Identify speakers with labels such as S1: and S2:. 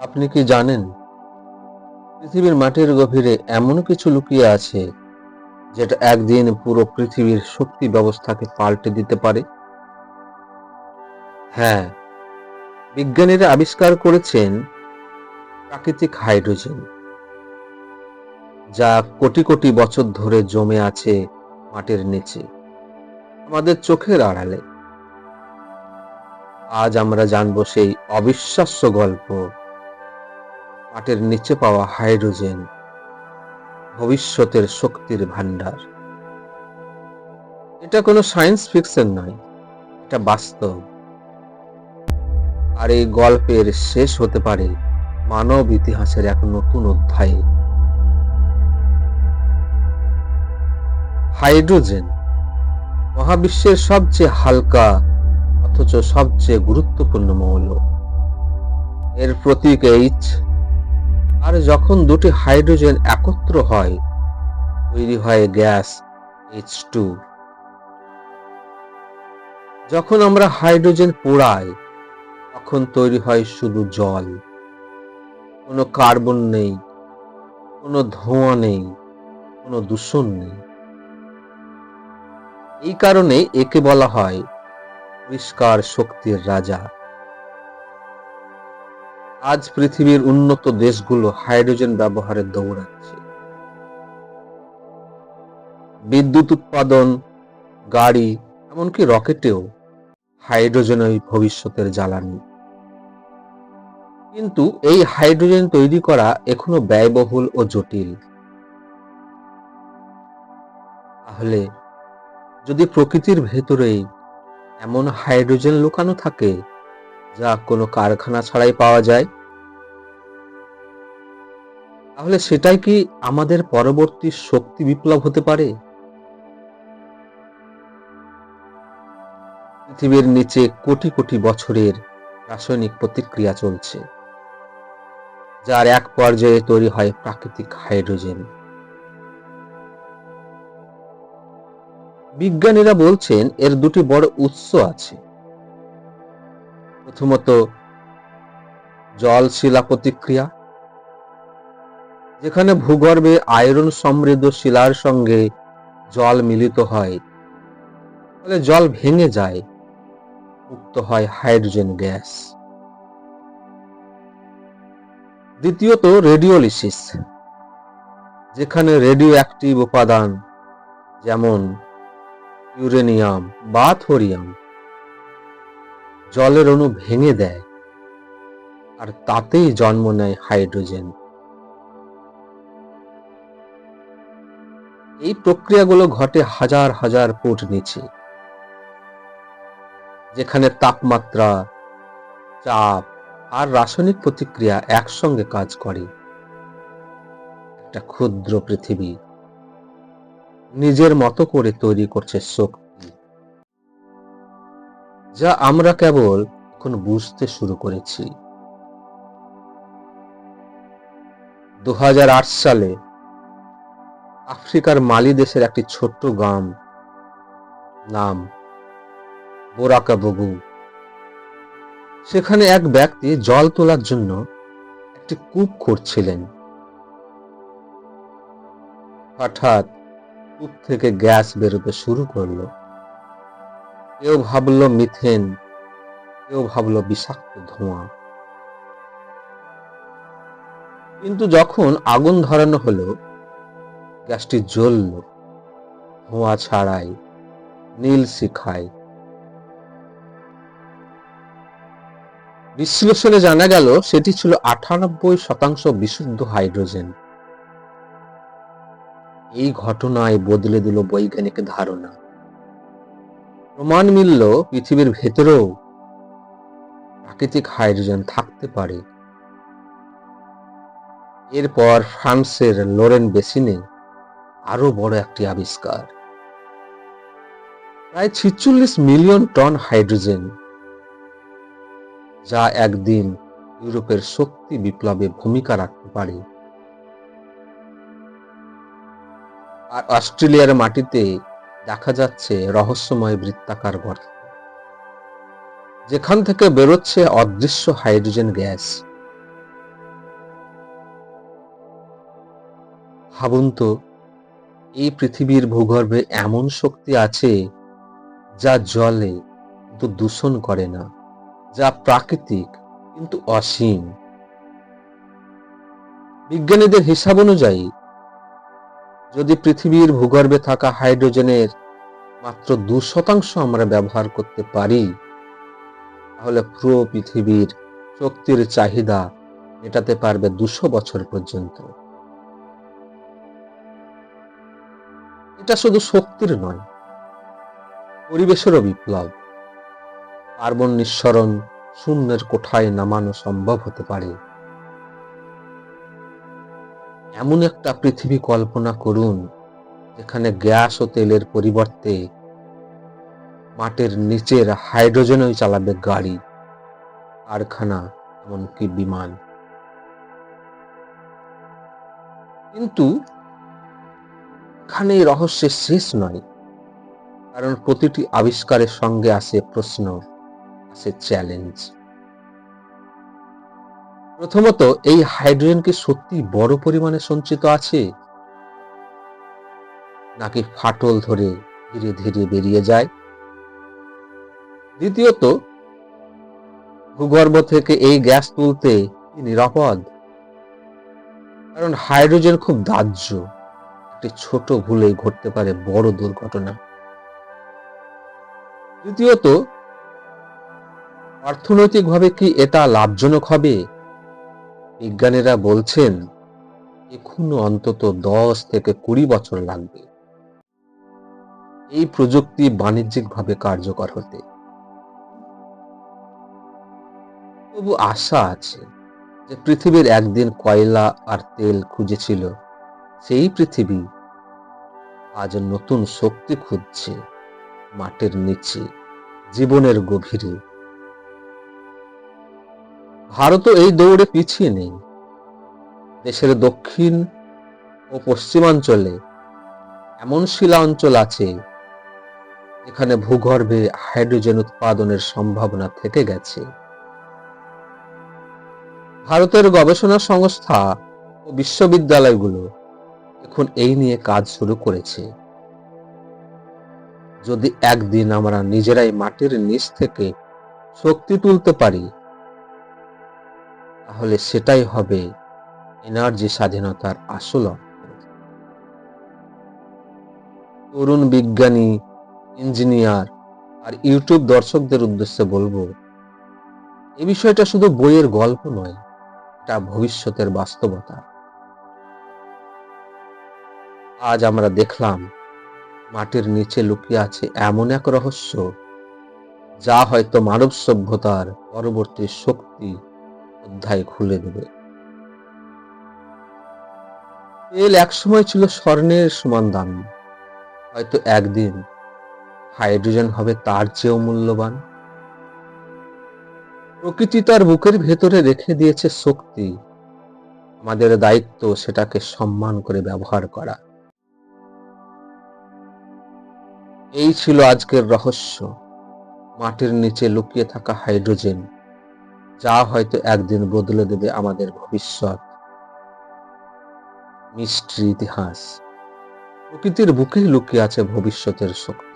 S1: আপনি কি জানেন পৃথিবীর মাটির গভীরে এমন কিছু লুকিয়ে আছে যেটা একদিন পুরো পৃথিবীর শক্তি ব্যবস্থাকে পাল্টে দিতে পারে? হ্যাঁ বিজ্ঞানীরা আবিষ্কার করেছেন প্রাকৃতিক হাইড্রোজেন, যা কোটি কোটি বছর ধরে জমে আছে মাটির নিচে, আমাদের চোখের আড়ালে। আজ আমরা জানব সেই অবিশ্বাস্য গল্প মাটির নিচে পাওয়া হাইড্রোজেন ভবিষ্যতের শক্তির ভান্ডার এটা কোনো সায়েন্স ফিকশন নয়, এটা বাস্তব। আর এই গল্পের শেষ হতে পারে মানব ইতিহাসের এক নতুন অধ্যায়ে। হাইড্রোজেন মহাবিশ্বের সবচেয়ে হালকা অথচ সবচেয়ে গুরুত্বপূর্ণ মৌল। এর প্রতীক এইচ আর যখন দুটি হাইড্রোজেন একত্র হয়, তৈরি হয় গ্যাস এইচ টু যখন আমরা হাইড্রোজেন পোড়াই, তখন তৈরি হয় শুধু জল। কোনো কার্বন নেই, কোনো ধোঁয়া নেই, কোনো দূষণ নেই। এই কারণে একে বলা হয় পরিষ্কার শক্তির রাজা। আজ পৃথিবীর উন্নত দেশগুলো হাইড্রোজেন ব্যবহারে দৌড়াচ্ছে। বিদ্যুৎ উৎপাদন, গাড়ি, এমনকি রকেটেও হাইড্রোজেনই ভবিষ্যতের জ্বালানি। কিন্তু এই হাইড্রোজেন তৈরি করা এখনও ব্যয়বহুল ও জটিল। তাহলে যদি প্রকৃতির ভেতরেই এমন হাইড্রোজেন লুকানো থাকে যা কোনো কারখানা ছাড়াই পাওয়া যায়। তাহলে সেটাই কি আমাদের পরবর্তী শক্তি বিপ্লব হতে পারে? পৃথিবীর নিচে কোটি কোটি বছরের রাসায়নিক প্রতিক্রিয়া চলছে, যার এক পর্যায়ে তৈরি হয় প্রাকৃতিক হাইড্রোজেন। বিজ্ঞানীরা বলছেন এর দুটি বড় উৎস আছে। প্রথমত জল শিলা প্রতিক্রিয়া, যেখানে ভূগর্ভে আয়রন সমৃদ্ধ শিলার সঙ্গে জল মিলিত হয়, ফলে জল ভেঙে যায়, মুক্ত হয় হাইড্রোজেন গ্যাস। দ্বিতীয়ত রেডিওলিসিস, যেখানে রেডিও অ্যাক্টিভ উপাদান যেমন ইউরেনিয়াম বা থোরিয়াম জলের অণু ভেঙে দেয়, আর তাতেই জন্ম নেয় হাইড্রোজেন। এই প্রক্রিয়াগুলো ঘটে হাজার হাজার ফুট নিচে, যেখানে তাপমাত্রা, চাপ আর রাসায়নিক প্রতিক্রিয়া একসঙ্গে কাজ করে। একটা ক্ষুদ্র পৃথিবী নিজের মতো করে তৈরি করছে শক্তি। যা আমরা কেবল এখন বুঝতে শুরু করেছি। দু হাজার আট সালে আফ্রিকার মালি দেশের একটি ছোট্ট গ্রাম নাম বোরাকাবগু। সেখানে এক ব্যক্তি জল তোলার জন্য একটি কূপ করছিলেন হঠাৎ কূপ থেকে গ্যাস বেরোতে শুরু করল। কেউ ভাবল মিথেন, কেউ ভাবল বিষাক্ত ধোঁয়া। কিন্তু যখন আগুন ধরানো হলো, গ্যাসটি জ্বলল, ধোঁয়া ছাড়াই, নীল শিখায়। বিশ্লেষণে জানা গেল, সেটি ছিল আটানব্বই শতাংশ বিশুদ্ধ হাইড্রোজেন। এই ঘটনায় বদলে দিল বৈজ্ঞানিক ধারণা। প্রমাণ মিলল পৃথিবীর ভেতরেও প্রাকৃতিক হাইড্রোজেন থাকতে পারে। এরপর ফ্রান্সের লোরেন বেসিনে আরও বড় একটি আবিষ্কার। প্রায় ছিচল্লিশ মিলিয়ন টন হাইড্রোজেন, যা একদিন ইউরোপের শক্তি বিপ্লবে ভূমিকা রাখতে পারে। আর অস্ট্রেলিয়ার মাটিতে দেখা যাচ্ছে রহস্যময় বৃত্তাকার গর্ত যেখান থেকে বেরোচ্ছে অদৃশ্য হাইড্রোজেন গ্যাস। ভাবুন তো, এই পৃথিবীর ভূগর্ভে এমন শক্তি আছে যা জলে কিন্তু দূষণ করে না, যা প্রাকৃতিক কিন্তু অসীম। বিজ্ঞানীদের হিসাব অনুযায়ী যদি পৃথিবীর ভূগর্ভে থাকা হাইড্রোজেনের মাত্র দু শতাংশ আমরা ব্যবহার করতে পারি, তাহলে পুরো পৃথিবীর শক্তির চাহিদা মেটাতে পারবে দুশো বছর পর্যন্ত। এটা শুধু শক্তির নয়, পরিবেশেরও বিপ্লব। কার্বন নিঃসরণ শূন্যের কোঠায় নামানো সম্ভব হতে পারে। এমন একটা পৃথিবী কল্পনা করুন, যেখানে গ্যাস ও তেলের পরিবর্তে মাটির নিচের হাইড্রোজেনই চালাবে গাড়ি, কারখানা, এমনকি বিমান। কিন্তু এখানে রহস্যের শেষ নয়, কারণ প্রতিটি আবিষ্কারের সঙ্গে আসে প্রশ্ন, আসে চ্যালেঞ্জ প্রথমত, এই হাইড্রোজেন কি সত্যি বড় পরিমাণে সঞ্চিত আছে? নাকি ফাটল ধরে ধীরে ধীরে বেরিয়ে যায়? দ্বিতীয়ত, ভূগর্ভ থেকে এই গ্যাস তুলতে নিরাপদ? কারণ হাইড্রোজেন খুব দাহ্য। একটি ছোট ভুলে ঘটতে পারে বড় দুর্ঘটনা। তৃতীয়ত, অর্থনৈতিকভাবে কি এটা লাভজনক হবে? বিজ্ঞানীরা বলছেন, এখনও অন্তত দশ থেকে কুড়ি বছর লাগবে। এই প্রযুক্তি বাণিজ্যিকভাবে কার্যকর হতে। তবু আশা আছে যে পৃথিবীর একদিন কয়লা আর তেল খুঁজেছিল, সেই পৃথিবী আজ নতুন শক্তি খুঁজছে মাটির নিচে, জীবনের গভীরে। ভারতও এই দৌড়ে পিছিয়ে নেই। দেশের দক্ষিণ ও পশ্চিমাঞ্চলে এমন শিলা অঞ্চল আছে, যেখানে ভূগর্ভে হাইড্রোজেন উৎপাদনের সম্ভাবনা থেকে গেছে। ভারতের গবেষণা সংস্থা ও বিশ্ববিদ্যালয়গুলো এখন এই নিয়ে কাজ শুরু করেছে। যদি একদিন আমরা নিজেরাই মাটির নিচ থেকে শক্তি তুলতে পারি তাহলে সেটাই হবে এনার্জি স্বাধীনতার আসল তরুণ বিজ্ঞানী, ইঞ্জিনিয়ার আর ইউটিউব দর্শকদের উদ্দেশ্যে বলব এই বিষয়টা শুধু বইয়ের গল্প নয়, এটা ভবিষ্যতের বাস্তবতা। আজ আমরা দেখলাম, মাটির নিচে লুকিয়ে আছে এমন এক রহস্য, যা হয়তো মানব সভ্যতার পরবর্তী শক্তি অধ্যায় খুলে দেবে। তেল একসময় ছিল স্বর্ণের সমান দাম, হয়তো একদিন হাইড্রোজেন হবে তার চেয়েও মূল্যবান। প্রকৃতি তার বুকের ভেতরে রেখে দিয়েছে শক্তি। আমাদের দায়িত্ব সেটাকে সম্মান করে ব্যবহার করা। এই ছিল আজকের রহস্য। মাটির নিচে লুকিয়ে থাকা হাইড্রোজেন। যা হয়তো একদিন বদলে দেবে আমাদের ভবিষ্যৎ। মিষ্টি ইতিহাস। প্রকৃতির বুকেই লুকিয়ে আছে ভবিষ্যতের শক্তি।